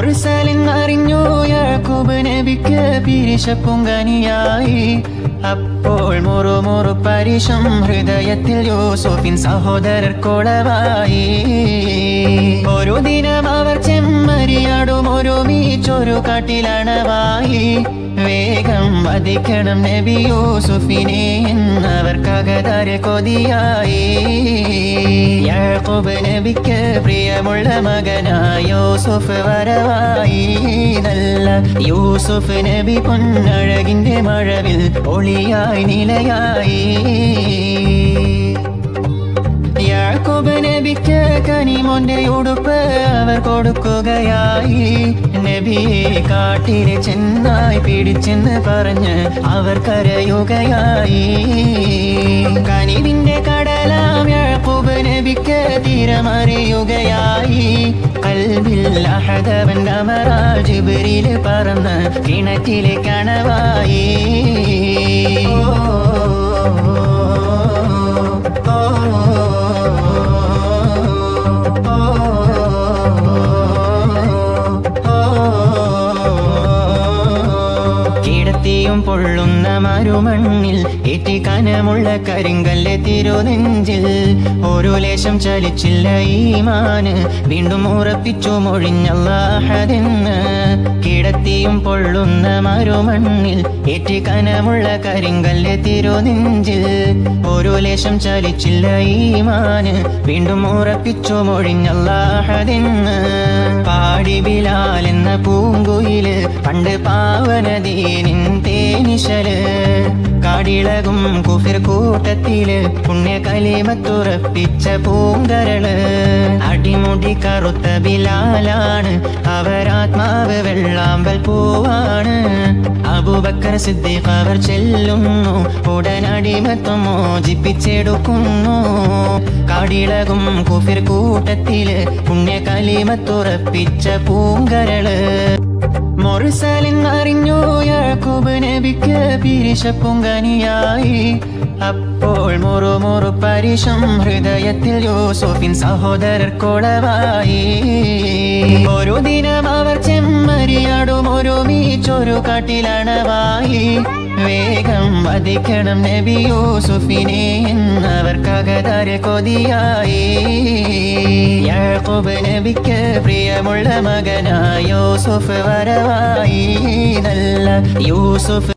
മുർസലിൻ അറിഞ്ഞു യാക്കൂബ് നബിക്ക് പിരിശപ്പുങ്കനിയായി അപ്പോൾ മുറുമുറു പരിശം ഹൃദയത്തിൽ യൂസുഫിൻ സഹോദരർ കൊളവായി. ഒരു ദിനം അവർ ചെമ്മരിയാടും ഒരുമിച്ചൊരു കാട്ടിലണവായി. വേഗം വധിക്കണം നബി യൂസുഫിനെ എന്നവർക്കകതരെ കൊതിയായി. യാക്കൂബ് നബിക്ക് പ്രിയമുള്ള മകനായ വരവായി. നല്ല യൂസുഫ് നബി പൊന്നഴകിന്റെ മഴവിൽ ഒളിയായി നിലയായി. യാക്കൂബ് നബിക്ക് കനിമോന്റെ ഉടുപ്പ് അവർ കൊടുക്കുകയായി. നബിയെ കാട്ടിലെ ചെന്നായി പിടിച്ചെന്ന് പറഞ്ഞ് അവർ കരയുകയായി. കനിവിന്റെ കടലാം യാക്കൂബ് നബിക്ക് കൽവിൽ അഹദവൻ അമറാൽ ജിബ്രീൽ പറന്ന് കിണറ്റിലെ കണവായി. കിടത്തിയും പൊള്ളുന്ന മരുമണ്ണിൽ ഏറ്റി കനമുള്ള കരിങ്കല്ല് തിരുനെഞ്ചിൽ ഒരു ലേശം ചലിച്ചില്ല ഈമാന്. വീണ്ടും ഉറപ്പിച്ചു മൊഴിഞ്ഞല്ലാഹതെന്ന് കിടത്തിയും പൊള്ളുന്ന മരുമണ്ണിൽ ഏറ്റി കനമുള്ള കരിങ്കല്ല് തിരുനെഞ്ചിൽ ഒരു ലേശം ചലിച്ചില്ല ഈമാന്. വീണ്ടും ഉറപ്പിച്ചു മൊഴിഞ്ഞല്ലാഹതെന്ന് പാടി ബിലാൽ എന്ന പൂങ്കുയിൽ പണ്ട് പാവനദീനിൻ തേനിശൽ കാടിളകും കുഫിർ കൂട്ടത്തിൽ പുണ്യ കലിമത്തുറപ്പിച്ച പൂങ്കരൾ അടിമുടി കറുത്ത ബിലാലാണ് അവരാത്മാവ് വെള്ളാമ്പൽ പൂവാണ്. അബൂബക്കർ സിദ്ദീഖ് അവർ ചെല്ലുന്നു ഉടനടിമത്വം മോചിപ്പിച്ചെടുക്കുന്നു. കാടിളകും കുഫിർ കൂട്ടത്തിൽ പുണ്യ കലിമത്തുറപ്പിച്ച പൂങ്കരൾ. മുർസലിൻ അറിഞ്ഞു നബിക്ക് പിരിശപ്പുങ്കനിയായി. അപ്പോൾ മുറുമുറു പരിശം ഹൃദയത്തിൽ യൂസുഫിൻ സഹോദരർ കൊളവായി. ഒരു ദിനം അവർ ചെമ്മരിയാടും ഒരുമിച്ചൊരു കാട്ടിലണവായി. വേഗം വധിക്കണം നബി യൂസുഫിനെ എന്നവർക്കകതരെ കൊതിയായി. യാക്കോബ് നബിക്ക് പ്രിയമുള്ള മകനായ യൂസുഫ് വരവായി. നല്ല യൂസുഫ്